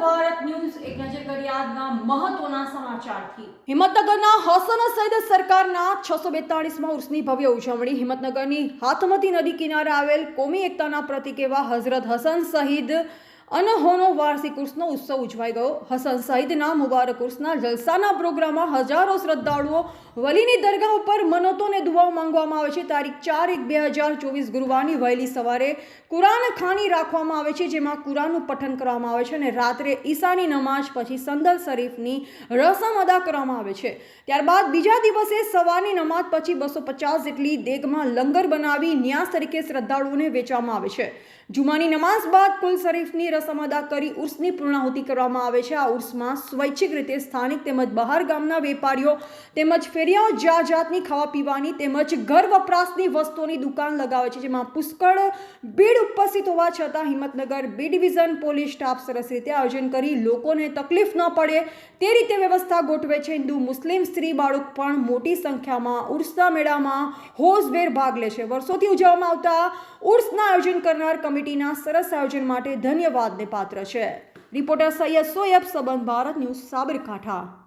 Bharat news એક નજર કરી મહત્વના સમાચારથી. હિંમતનગરના હસન સૈદ સરકારના છસો બેતાળીસમાં ઉર્સની ભવ્ય ઉજવણી. હિંમતનગરની હાથમતી નદી કિનારે આવેલ કોમી એકતાના પ્રતિક એવા હઝરત હસન સહિત અનહોનો વાર્ષિક ઉર્સનો ઉત્સવ ઉજવાઈ ગયો. હસન સહિતના મુબારક ઉર્સના જલસાના પ્રોગ્રામમાં હજારો શ્રદ્ધાળુઓ વલીની દરગાહ ઉપર મનોતોને અને માંગવામાં આવે છે. તારીખ ચાર એક બે હજાર ચોવીસ ગુરુવારની વહેલી સવારે કુરાન ખાની રાખવામાં આવે છે, જેમાં કુરાનનું પઠન કરવામાં આવે છે અને રાત્રે ઈશાની નમાઝ પછી સંદલ શરીફની રસમ અદા કરવામાં આવે છે. ત્યારબાદ બીજા દિવસે સવારની નમાઝ પછી બસો પચાસ જેટલી દેગમાં લંગર બનાવી ન્યાસ તરીકે શ્રદ્ધાળુઓને વેચવામાં આવે છે. જુમાની નમાઝ બાદ કુલ શરીફની અદા કરી ઉર્સની પૂર્ણાહુતિ કરવામાં આવે છે. આ ઉર્સમાં સ્વૈચ્છિક રીતે સ્થાનિક તેમજ બહાર ગામના વેપારીઓ તેમજ ફેરિયાઓ જાત જાતની ખાવા પીવાની તેમજ ઘર વપરાશની વસ્તુઓની દુકાન લગાવે છે. જેમાં પુષ્કળ ભીડ ઉપસ્થિત હોવા છતાં Himmatnagar B division police staff સરસ રીતે આયોજન કરી લોકોને તકલીફ ન પડે તે રીતે વ્યવસ્થા ગોઠવે છે. હિન્દુ, મુસ્લિમ સ્ત્રી બાળક પણ મોટી સંખ્યામાં ઉર્સના મેળામાં હોશભેર ભાગ લે છે. વર્ષોથી ઉજવવામાં આવતા ઉર્સના આયોજન કરનાર કમિટીના સરસ આયોજન માટે ધન્યવાદને પાત્ર છે. રિપોર્ટર સૈયદ સોયબ, સંબંધ ભારત ન્યૂઝ, સાબરકાંઠા.